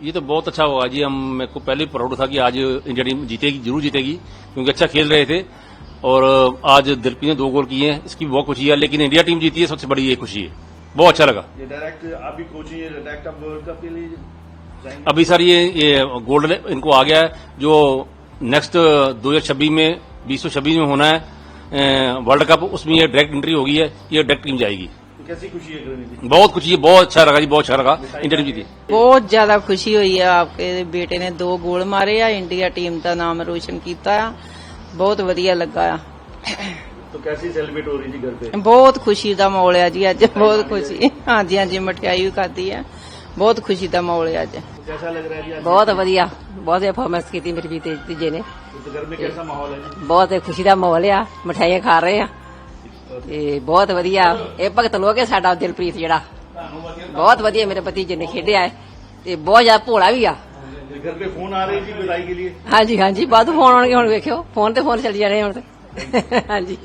ये तो बहुत अच्छा होगा जी। हम मेरे को पहले प्राउड था कि आज इंडिया टीम जीतेगी ज़रूर जीतेगी क्योंकि अच्छा खेल रहे थे। और आज दिलप्रीत ने दो गोल किए हैं इसकी बहुत खुशी है लेकिन इंडिया टीम जीती है सबसे बड़ी ये खुशी है। बहुत अच्छा लगा। ये डायरेक्ट आप भी कोचिंग डायरेक्ट आप वर्ल्ड कप के लिए अभी सर ये ये गोल्ड इनको आ गया है जो नेक्स्ट 2026 में 2026 में होना है वर्ल्ड कप उसमें ये डायरेक्ट एंट्री होगी है ये डायरेक्ट टीम जाएगी। कैसी खुशी है करने की बहुत खुशी है बहुत अच्छा लगा जी बहुत अच्छा लगा इंडिया टीम जीती ਬਹੁਤ ਜ਼ਿਆਦਾ ਖੁਸ਼ੀ ਹੋਈ ਆ ਆਪਕੇ ਬੇਟੇ ਨੇ ਦੋ ਗੋਲ ਮਾਰੇ ਆ ਇੰਡੀਆ ਟੀਮ ਦਾ ਨਾਮ ਰੋਸ਼ਨ ਕੀਤਾ ਆ ਬਹੁਤ ਵਧੀਆ ਲੱਗਾ ਆ तो कैसी सेलिब्रेट हो रही थी घर पे ਬਹੁਤ ਖੁਸ਼ੀ ਦਾ ਮਾਹੌਲ ਆ ਜੀ ਅੱਜ ਬਹੁਤ ਖੁਸ਼ੀ ਹਾਂਜੀ ਹਾਂਜੀ ਮਠਿਆਈ ਵੀ ਖਾਧੀ ਆ ਬਹੁਤ ਖੁਸ਼ੀ ਦਾ ਮਾਹੌਲ ਹੈ ਅੱਜ कैसा लग रहा है जी आज ਬਹੁਤ ਵਧੀਆ ਬਹੁਤ ਪਰਫਾਰਮੈਂਸ ਕੀਤੀ ਮੇਰੀ ਵੀ ਤੇ ਤੀਜੇ ਨੇ तो घर में कैसा माहौल है जी ਬਹੁਤ ਖੁਸ਼ੀ ਦਾ ਮਾਹੌਲ ਆ ਮਠਾਈਆਂ ਖਾ ਰਹੇ ਆ ਤੇ ਬਹੁਤ ਵਧੀਆ ਇਹ ਭਗਤ ਲੋਕ ਹੈ ਸਾਡਾ ਦਿਲਪ੍ਰੀਤ ਜਿਹੜਾ ਬਹੁਤ ਵਧੀਆ ਮੇਰੇ ਭਤੀਜੇ ਨੇ ਖੇਡਿਆ ਹੈ ਤੇ ਬਹੁਤ ਜ਼ਿਆਦਾ ਭੋਲਾ ਵੀ ਆ घर पे फोन आ रहे जी बधाई के लिए ਹਾਂਜੀ ਹਾਂਜੀ ਬਾਅਦ ਫੋਨ ਆਉਣਗੇ ਹੁਣ ਵੇਖਿਓ ਫੋਨ ਤੇ ਫੋਨ ਚੱਲੀ ਜਾਣੇ ਹੁਣ ਤੇ ਹਾਂਜੀ